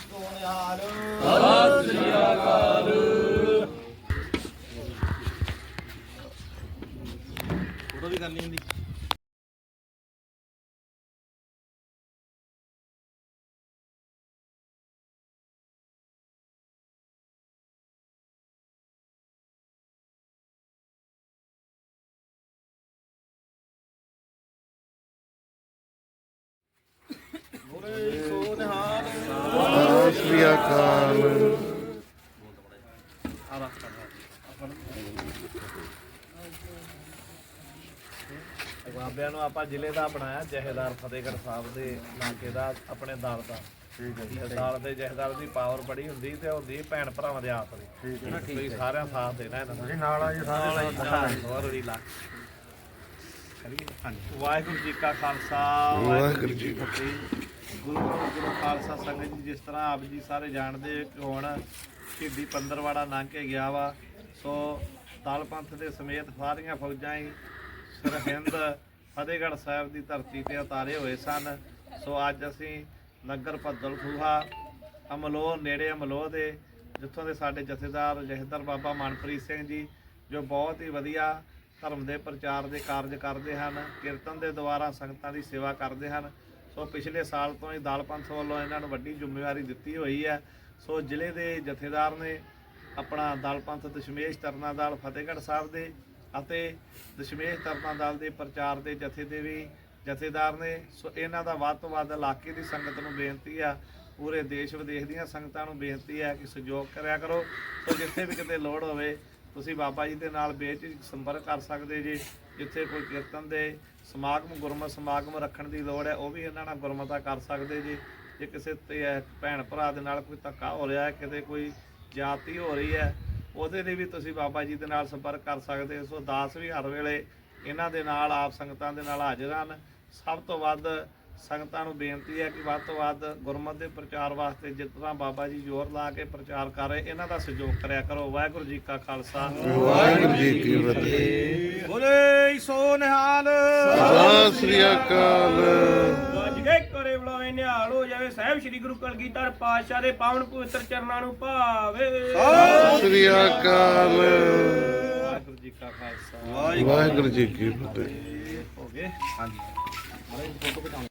ਸੋਨਿਹਾਲ ਸਤਿ ਸ੍ਰੀ ਅਕਾਲ। Photo ਵੀ ਕਰਨੀ ਹੁੰਦੀ। ਬਾਬਿਆਂ ਨੂੰ ਆਪਾਂ ਜ਼ਿਲ੍ਹੇ ਦਾ ਬਣਾਇਆ ਜਹੇਦਾਰ ਫਤਿਹਗੜ੍ਹ ਸਾਹਿਬ ਦੇ ਇਲਾਕੇ ਦਾ ਆਪਣੇ ਦਲ ਦਾ। ਠੀਕ ਹੈ ਦਲ ਦੇ ਜਹੇਦਾਰ ਦੀ ਪਾਵਰ ਬੜੀ ਹੁੰਦੀ ਤੇ ਹੁੰਦੀ ਭੈਣ ਭਰਾਵਾਂ ਦੇ ਆਪ ਦੀ। ਠੀਕ ਹੈ ਤੁਸੀਂ ਸਾਰਿਆਂ ਸਾਥ ਦੇਣਾ ਇਹਨਾਂ ਦਾ। ਤੁਸੀਂ ਨਾਲ ਆ ਜੀ ਸਾਰੇ ਨਾਲ ਹੋਰ ਵੀ ਲਾ ਵਾਹਿਗੁਰੂ ਜੀ ਕਾ ਖਾਲਸਾ ਵਾਹਿਗੁਰੂ ਜੀ ਕੀ ਫਤਿਹ। ਗੁਰੂ ਗੁਰੂ ਖਾਲਸਾ ਸੰਗਤ ਜੀ ਜਿਸ ਤਰ੍ਹਾਂ ਆਪ ਜੀ ਸਾਰੇ ਜਾਣਦੇ ਕਿ ਹੁਣ ਸ਼ਹੀਦੀ ਪੰਦਰਵਾੜਾ ਲੰਘ ਕੇ ਗਿਆ ਵਾ ਸੋ ਦਲ ਪੰਥ ਦੇ ਸਮੇਤ ਸਾਰੀਆਂ ਫੌਜਾਂ ਹੀ ਸਰਹਿੰਦ ਫਤਿਹਗੜ੍ਹ ਸਾਹਿਬ ਦੀ ਧਰਤੀ ਤੇ ਉਤਾਰੇ ਹੋਏ ਸਨ। ਸੋ ਅੱਜ ਅਸੀਂ ਨਗਰ ਭੱਦਲ ਖੂਹਾ ਅਮਲੋਹ ਨੇੜੇ ਅਮਲੋਹ ਦੇ, ਜਿੱਥੋਂ ਦੇ ਸਾਡੇ ਜਥੇਦਾਰ ਜਹੇਦਾਰ ਬਾਬਾ ਮਨਪ੍ਰੀਤ ਸਿੰਘ ਜੀ, ਜੋ ਬਹੁਤ ਹੀ ਵਧੀਆ ਧਰਮ ਦੇ ਪ੍ਰਚਾਰ ਦੇ ਕਾਰਜ ਕਰਦੇ ਹਨ, ਕੀਰਤਨ ਦੇ ਦੁਆਰਾ ਸੰਗਤਾਂ ਦੀ ਸੇਵਾ ਕਰਦੇ ਹਨ। ਸੋ ਪਿਛਲੇ ਸਾਲ ਤੋਂ ਹੀ ਦਲ ਪੰਥ ਵੱਲੋਂ ਇਹਨਾਂ ਨੂੰ ਵੱਡੀ ਜ਼ਿੰਮੇਵਾਰੀ ਦਿੱਤੀ ਹੋਈ ਹੈ। ਸੋ ਜ਼ਿਲ੍ਹੇ ਦੇ ਜਥੇਦਾਰ ਨੇ ਆਪਣਾ ਦਲ ਪੰਥ ਦਸ਼ਮੇਸ਼ ਤਰਨਾ ਦਲ ਫਤਿਹਗੜ੍ਹ ਸਾਹਿਬ ਦੇ ਅਤੇ ਦਸ਼ਮੇਸ਼ ਤਰਨਾ ਦਲ ਦੇ ਪ੍ਰਚਾਰ ਦੇ ਜਥੇ ਦੇ ਵੀ ਜਥੇਦਾਰ ਨੇ। ਸੋ ਇਹਨਾਂ ਦਾ ਵੱਧ ਤੋਂ ਵੱਧ ਇਲਾਕੇ ਦੀ ਸੰਗਤ ਨੂੰ ਬੇਨਤੀ ਆ, ਪੂਰੇ ਦੇਸ਼ ਵਿਦੇਸ਼ ਦੀਆਂ ਸੰਗਤਾਂ ਨੂੰ ਬੇਨਤੀ ਆ ਕਿ ਸਹਿਯੋਗ ਕਰਿਆ ਕਰੋ। ਸੋ ਜਿੱਥੇ ਵੀ ਕਿਤੇ ਲੋੜ ਹੋਵੇ, ਤੁਸੀਂ ਬਾਬਾ ਜੀ ਦੇ ਨਾਲ ਬੇਝਿਜਕ ਸੰਪਰਕ ਕਰ ਸਕਦੇ ਜੀ। ਜਿੱਥੇ ਕੋਈ ਕੀਰਤਨ ਦੇ ਸਮਾਗਮ, ਗੁਰਮਤ ਸਮਾਗਮ ਰੱਖਣ ਦੀ ਲੋੜ ਹੈ, ਉਹ ਵੀ ਇਹਨਾਂ ਨਾਲ ਗੁਰਮਤਾ ਕਰ ਸਕਦੇ ਜੀ। ਜੇ ਕਿਸੇ ਤੇ ਭੈਣ ਭਰਾ ਦੇ ਨਾਲ ਕੋਈ ਧੱਕਾ ਹੋ ਰਿਹਾ ਹੈ, ਕਿਤੇ ਕੋਈ ਜਾਤੀ ਹੋ ਰਹੀ ਹੈ ਉਹਦੇ ਲਈ ਵੀ ਤੁਸੀਂ ਬਾਬਾ ਜੀ ਦੇ ਨਾਲ ਸੰਪਰਕ ਕਰ ਸਕਦੇ ਹੋ। ਸੋ ਦਾਸ ਵੀ ਹਰ ਵੇਲੇ ਇਹਨਾਂ ਦੇ ਨਾਲ ਆਪ ਸੰਗਤਾਂ ਦੇ ਨਾਲ ਹਾਜ਼ਰ ਹਨ। ਸਭ ਤੋਂ ਵੱਧ ਸੰਗਤਾਂ ਨੂੰ ਬੇਨਤੀ ਹੈ ਕਿ ਵੱਧ ਤੋਂ ਵੱਧ ਗੁਰਮਤਿ ਦੇ ਪ੍ਰਚਾਰ ਵਾਸਤੇ ਤਰ੍ਹਾਂ ਬਾਬਾ ਜੀ ਜ਼ੋਰ ਲਾ ਕੇ ਪ੍ਰਚਾਰ ਕਰ ਰਹੇ ਇਹਨਾਂ ਦਾ ਸਹਿਯੋਗ ਕਰਿਆ ਕਰੋ। ਵਾਹਿਗੁਰੂ ਜੀ ਕਾ ਖਾਲਸਾ। ਵਾਹਿਗੁਰੂ ਜੀ ਕੀ ਫਤਿਹ। ਬੋਲੇ ਸੋ ਨਿਹਾਲ। ਸਤਿ ਸ੍ਰੀ ਅਕਾਲ। ਨਿਹਾਲ ਹੋ ਜਾਵੇ ਸਾਹਿਬ ਸ੍ਰੀ ਗੁਰੂ ਕਲਗੀਧਰ ਪਾਤਸ਼ਾਹ ਦੇ ਪਾਵਨ ਪਵਿੱਤਰ ਚਰਨਾਂ ਨੂੰ ਭਾਵੇ। ਸਤਿ ਸ੍ਰੀ ਅਕਾਲ। ਵਾਹਿਗੁਰੂ ਜੀ ਕਾ ਖਾਲਸਾ। ਵਾਹਿਗੁਰੂ ਜੀ ਕੀ ਫਤਿਹ। ਹੋ ਗਏ? ਹਾਂਜੀ।